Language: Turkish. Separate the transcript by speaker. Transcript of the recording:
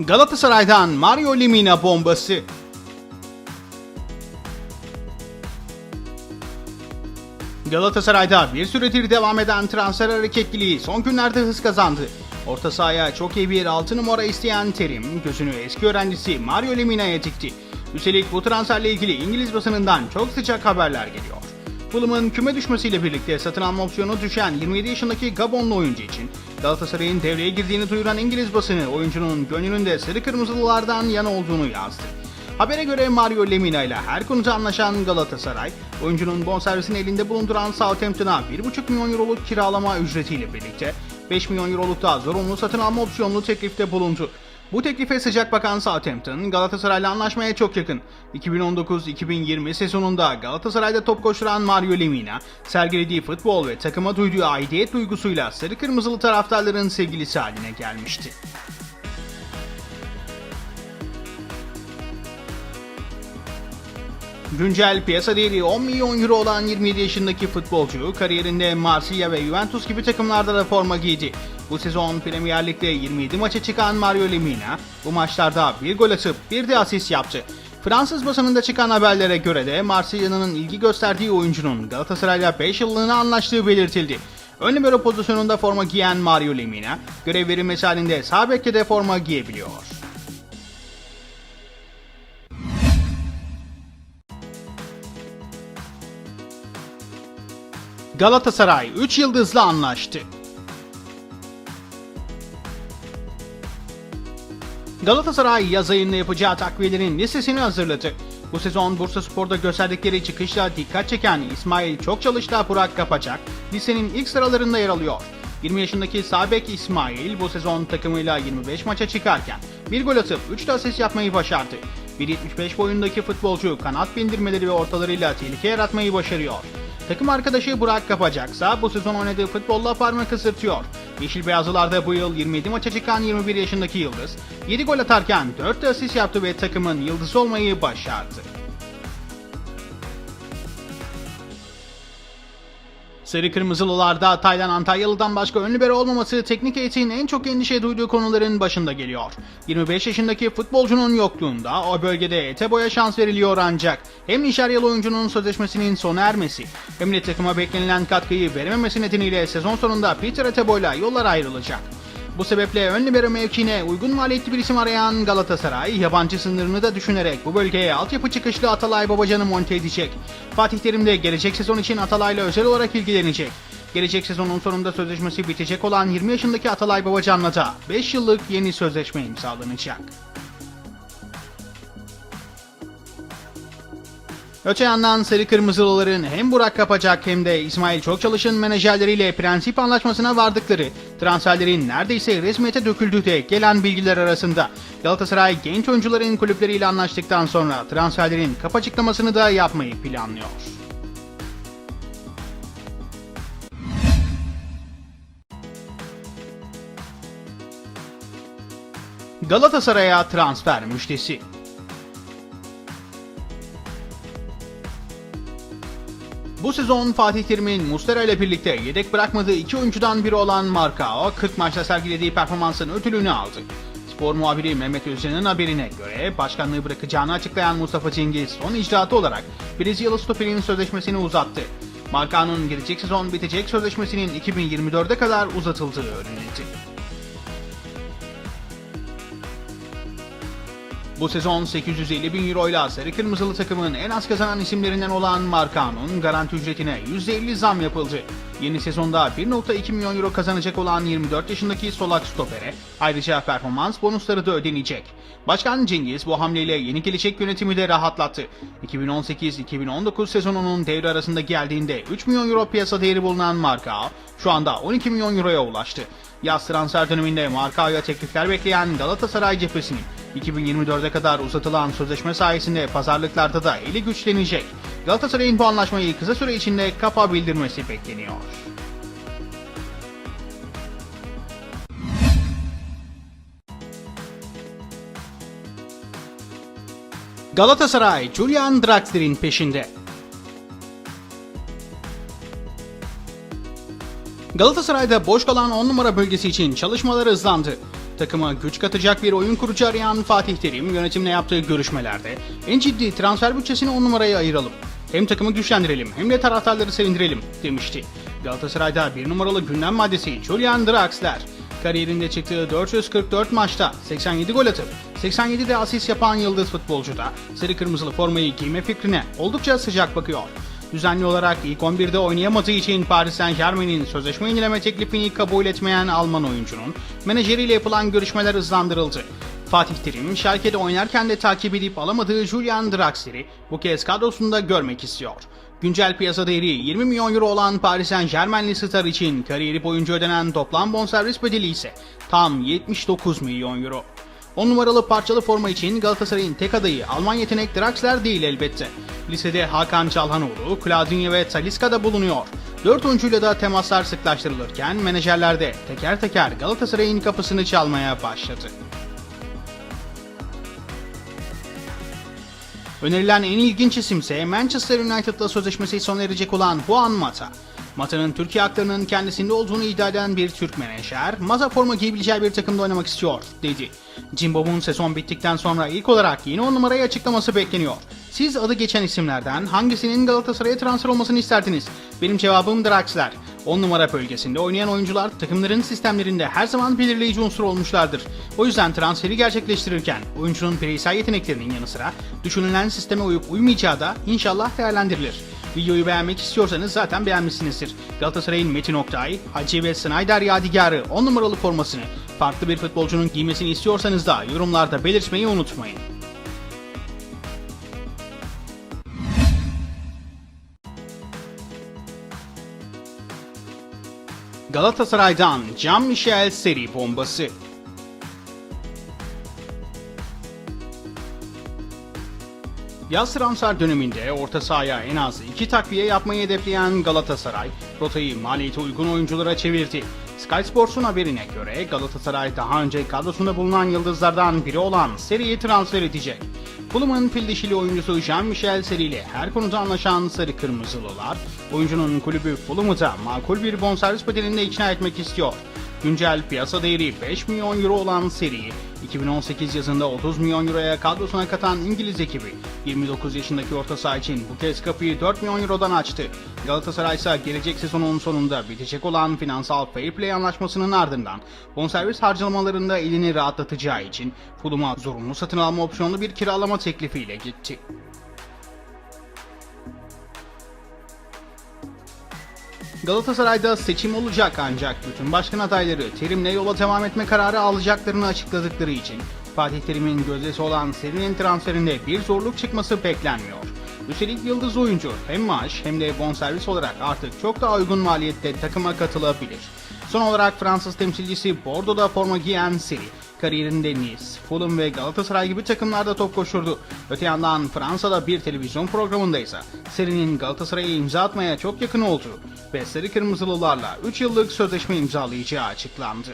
Speaker 1: Galatasaray'dan Mario Lemina bombası. Galatasaray'da bir süredir devam eden transfer hareketliliği son günlerde hız kazandı. Orta sahaya çok iyi bir 6 numara isteyen Terim gözünü eski öğrencisi Mario Lemina'ya dikti. Üstelik bu transferle ilgili İngiliz basınından çok sıcak haberler geliyor. Fulham'ın küme düşmesiyle birlikte satın alma opsiyonu düşen 27 yaşındaki Gabonlu oyuncu için Galatasaray'ın devreye girdiğini duyuran İngiliz basını oyuncunun gönlünde sarı kırmızılılardan yana olduğunu yazdı. Habere göre Mario Lemina ile her konuda anlaşan Galatasaray, oyuncunun bonservisini elinde bulunduran Southampton'a 1,5 milyon euroluk kiralama ücretiyle birlikte 5 milyon euroluk da zorunlu satın alma opsiyonlu teklifte bulundu. Bu teklife sıcak bakan Southampton, Galatasaray'la anlaşmaya çok yakın. 2019-2020 sezonunda Galatasaray'da top koşturan Mario Lemina, sergilediği futbol ve takıma duyduğu aidiyet duygusuyla sarı kırmızılı taraftarların sevgilisi haline gelmişti. Güncel piyasa değeri 10 milyon euro olan 27 yaşındaki futbolcu kariyerinde Marsilya ve Juventus gibi takımlarda da forma giydi. Bu sezon Premier Lig'de 27 maça çıkan Mario Lemina bu maçlarda bir gol atıp bir de asist yaptı. Fransız basınında çıkan haberlere göre de Marsilya'nın ilgi gösterdiği oyuncunun Galatasaray'la 5 yıllığına anlaştığı belirtildi. Ön libero pozisyonunda forma giyen Mario Lemina, görev verilmesi halinde sağ de forma giyebiliyor. Galatasaray 3 yıldızla anlaştı. Galatasaray yaz ayında yapacağı takviyelerin listesini hazırladı. Bu sezon Bursa Spor'da gösterdikleri çıkışla dikkat çeken İsmail çok çalışta Burak Kapacak listenin ilk sıralarında yer alıyor. 20 yaşındaki Sabek İsmail bu sezon takımıyla 25 maça çıkarken bir gol atıp 3 de asist yapmayı başardı. 1.75 boyundaki futbolcu kanat bindirmeleri ve ortalarıyla tehlike yaratmayı başarıyor. Takım arkadaşı Burak Kapacaksa bu sezon oynadığı futbolla parmak ısırtıyor. Yeşil Beyazlılar'da bu yıl 27 maça çıkan 21 yaşındaki Yıldız, 7 gol atarken 4 de asist yaptı ve takımın yıldızı olmayı başardı. Sarı Kırmızılılarda Taylan Antalyalı'dan başka ön libero olmaması teknik heyetin en çok endişe duyduğu konuların başında geliyor. 25 yaşındaki futbolcunun yokluğunda o bölgede Etebo'ya şans veriliyor ancak hem Nijeryalı oyuncunun sözleşmesinin sona ermesi hem de takıma beklenilen katkıyı verememesi nedeniyle sezon sonunda Peter Etebo'yla yollar ayrılacak. Bu sebeple ön libero mevkiine uygun maliyetli bir isim arayan Galatasaray, yabancı sınırını da düşünerek bu bölgeye altyapı çıkışlı Atalay Babacan'ı monte edecek. Fatih Terim de gelecek sezon için Atalay'la özel olarak ilgilenecek. Gelecek sezonun sonunda sözleşmesi bitecek olan 20 yaşındaki Atalay Babacan'la da 5 yıllık yeni sözleşme imzalanacak. Öte yandan Sarı Kırmızılıların hem Burak Kapacak hem de İsmail Çokçalış'ın menajerleriyle prensip anlaşmasına vardıkları transferlerin neredeyse resmiyete döküldüğü de gelen bilgiler arasında. Galatasaray genç oyuncuların kulüpleriyle anlaştıktan sonra transferlerin kap açıklamasını da yapmayı planlıyor. Galatasaray'a transfer müjdesi. Bu sezon Fatih Terim'in Mustera ile birlikte yedek bırakmadığı iki oyuncudan biri olan Marcao 40 maçta sergilediği performansın ödülünü aldı. Spor muhabiri Mehmet Özcan'ın haberine göre başkanlığı bırakacağını açıklayan Mustafa Cengiz son icraatı olarak Brezilyalı stoperin sözleşmesini uzattı. Marcao'nun gelecek sezon bitecek sözleşmesinin 2024'e kadar uzatıldığı öğrenildi. Bu sezon 850 bin euro ile Sarı Kırmızılı takımın en az kazanan isimlerinden olan Marcao'nun garanti ücretine %50 zam yapıldı. Yeni sezonda 1.2 milyon euro kazanacak olan 24 yaşındaki solak stopere ayrıca performans bonusları da ödenecek. Başkan Cengiz bu hamleyle yeni gelecek yönetimi de rahatlattı. 2018-2019 sezonunun devre arasında geldiğinde 3 milyon euro piyasa değeri bulunan Marcao şu anda 12 milyon euroya ulaştı. Yaz transfer döneminde Marcao'ya teklifler bekleyen Galatasaray cephesinin 2024'e kadar uzatılan sözleşme sayesinde pazarlıklarda da eli güçlenecek. Galatasaray'ın bu anlaşmayı kısa süre içinde kapa bildirmesi bekleniyor. Galatasaray, Julian Draxler'in peşinde. Galatasaray'da boş kalan 10 numara bölgesi için çalışmalar hızlandı. Takıma güç katacak bir oyun kurucu arayan Fatih Terim yönetimle yaptığı görüşmelerde en ciddi transfer bütçesini 10 numaraya ayıralım. Hem takımı güçlendirelim hem de taraftarları sevindirelim demişti. Galatasaray'da bir numaralı gündem maddesi Julian Draxler. Kariyerinde çıktığı 444 maçta 87 gol atıp 87 de asist yapan yıldız futbolcu da sarı kırmızılı formayı giyme fikrine oldukça sıcak bakıyor. Düzenli olarak ilk 11'de oynayamadığı için Paris Saint Germain'in sözleşme yenileme teklifini kabul etmeyen Alman oyuncunun menajeriyle yapılan görüşmeler hızlandırıldı. Fatih Terim, Schalke'de oynarken de takip edip alamadığı Julian Draxler'i bu kez kadrosunda görmek istiyor. Güncel piyasa değeri 20 milyon euro olan Paris Saint Germain'li star için kariyeri boyunca ödenen toplam bonservis bedeli ise tam 79 milyon euro. 10 numaralı parçalı forma için Galatasaray'ın tek adayı Alman yetenek Draxler değil elbette. Lisede Hakan Çalhanoğlu, Claudinho ve Talisca da bulunuyor. 4 oyuncuyla da temaslar sıklaştırılırken menajerler de teker teker Galatasaray'ın kapısını çalmaya başladı. Önerilen en ilginç isimse Manchester United'la sözleşmesi sona erecek olan Juan Mata. Mata'nın Türkiye haklarının kendisinde olduğunu iddia eden bir Türk menajer, Mata forma giyebileceği bir takımda oynamak istiyor, dedi. Cimbom'un sezon bittikten sonra ilk olarak yeni on numarayı açıklaması bekleniyor. Siz adı geçen isimlerden hangisinin Galatasaray'a transfer olmasını isterdiniz? Benim cevabım Draxler. 10 numara bölgesinde oynayan oyuncular takımların sistemlerinde her zaman belirleyici unsur olmuşlardır. O yüzden transferi gerçekleştirirken oyuncunun bireysel yeteneklerinin yanı sıra düşünülen sisteme uyup uymayacağı da inşallah değerlendirilir. Videoyu beğenmek istiyorsanız zaten beğenmişsinizdir. Galatasaray'ın Metin Oktay, Hacı ve Snyder Yadigarı 10 numaralı formasını farklı bir futbolcunun giymesini istiyorsanız da yorumlarda belirtmeyi unutmayın. Galatasaray'dan Can Michel seri bombası. Yaz transfer döneminde orta sahaya en az iki takviye yapmayı hedefleyen Galatasaray, rotayı maliyeti uygun oyunculara çevirdi. Sky Sports'un haberine göre Galatasaray daha önce kadrosunda bulunan yıldızlardan biri olan Seri'yi transfer edecek. Fulham'ın fil dişili oyuncusu Jean-Michel Seri ile her konuda anlaşan Sarı Kırmızılılar, oyuncunun kulübü Fulham'ı da makul bir bonservis bedelinde ikna etmek istiyor. Güncel piyasa değeri 5 milyon euro olan seri, 2018 yazında 30 milyon euroya kadrosuna katan İngiliz ekibi, 29 yaşındaki orta saha için bu kez kapıyı 4 milyon eurodan açtı. Galatasaray ise gelecek sezonun sonunda bitecek olan finansal fair play anlaşmasının ardından bonservis harcamalarında elini rahatlatacağı için Fulham'a zorunlu satın alma opsiyonlu bir kiralama teklifiyle gitti. Galatasaray'da seçim olacak ancak bütün başkan adayları Terim'le yola devam etme kararı alacaklarını açıkladıkları için Fatih Terim'in gözdesi olan serinin transferinde bir zorluk çıkması beklenmiyor. Üstelik yıldız oyuncu hem maaş hem de bonservis olarak artık çok daha uygun maliyette takıma katılabilir. Son olarak Fransız temsilcisi Bordeaux'da forma giyen Seri, kariyerinde Nice, Fulham ve Galatasaray gibi takımlarda top koşturdu. Öte yandan Fransa'da bir televizyon programında ise Seri'nin Galatasaray'a imza atmaya çok yakın olduğu ve Sarı Kırmızılılarla 3 yıllık sözleşme imzalayacağı açıklandı.